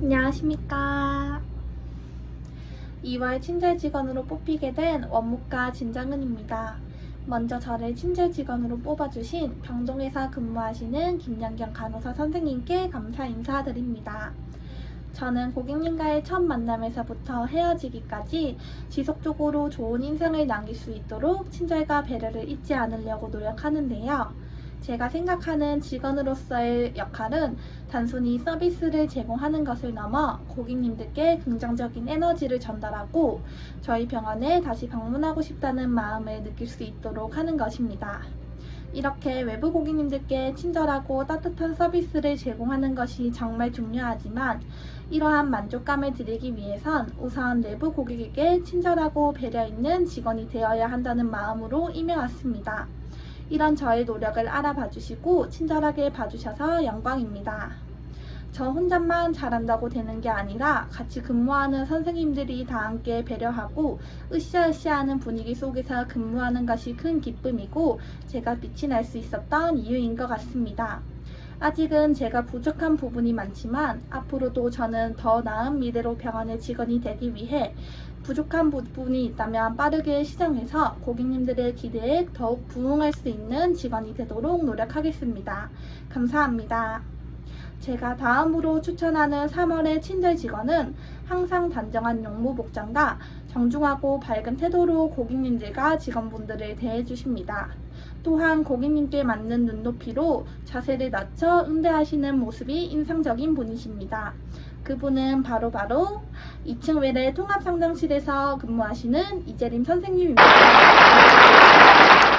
안녕하십니까. 2월 친절 직원으로 뽑히게 된 원무과 진정은입니다. 먼저 저를 친절 직원으로 뽑아주신 병동에서 근무하시는 김연경 간호사 선생님께 감사 인사드립니다. 저는 고객님과의 첫 만남에서부터 헤어지기까지 지속적으로 좋은 인상을 남길 수 있도록 친절과 배려를 잊지 않으려고 노력하는데요. 제가 생각하는 직원으로서의 역할은 단순히 서비스를 제공하는 것을 넘어 고객님들께 긍정적인 에너지를 전달하고 저희 병원에 다시 방문하고 싶다는 마음을 느낄 수 있도록 하는 것입니다. 이렇게 외부 고객님들께 친절하고 따뜻한 서비스를 제공하는 것이 정말 중요하지만 이러한 만족감을 드리기 위해선 우선 내부 고객에게 친절하고 배려 있는 직원이 되어야 한다는 마음으로 임해왔습니다. 이런 저의 노력을 알아봐 주시고 친절하게 봐주셔서 영광입니다. 저 혼자만 잘한다고 되는 게 아니라 같이 근무하는 선생님들이 다 함께 배려하고 으쌰으쌰하는 분위기 속에서 근무하는 것이 큰 기쁨이고 제가 빛이 날 수 있었던 이유인 것 같습니다. 아직은 제가 부족한 부분이 많지만 앞으로도 저는 더 나은 미래로 병원의 직원이 되기 위해 부족한 부분이 있다면 빠르게 시정해서 고객님들의 기대에 더욱 부응할 수 있는 직원이 되도록 노력하겠습니다. 감사합니다. 제가 다음으로 추천하는 3월의 친절 직원은 항상 단정한 용무 복장과 정중하고 밝은 태도로 고객님들과 직원분들을 대해주십니다. 또한 고객님께 맞는 눈높이로 자세를 낮춰 응대하시는 모습이 인상적인 분이십니다. 그분은 바로바로 2층 외래 통합상담실에서 근무하시는 이재림 선생님입니다.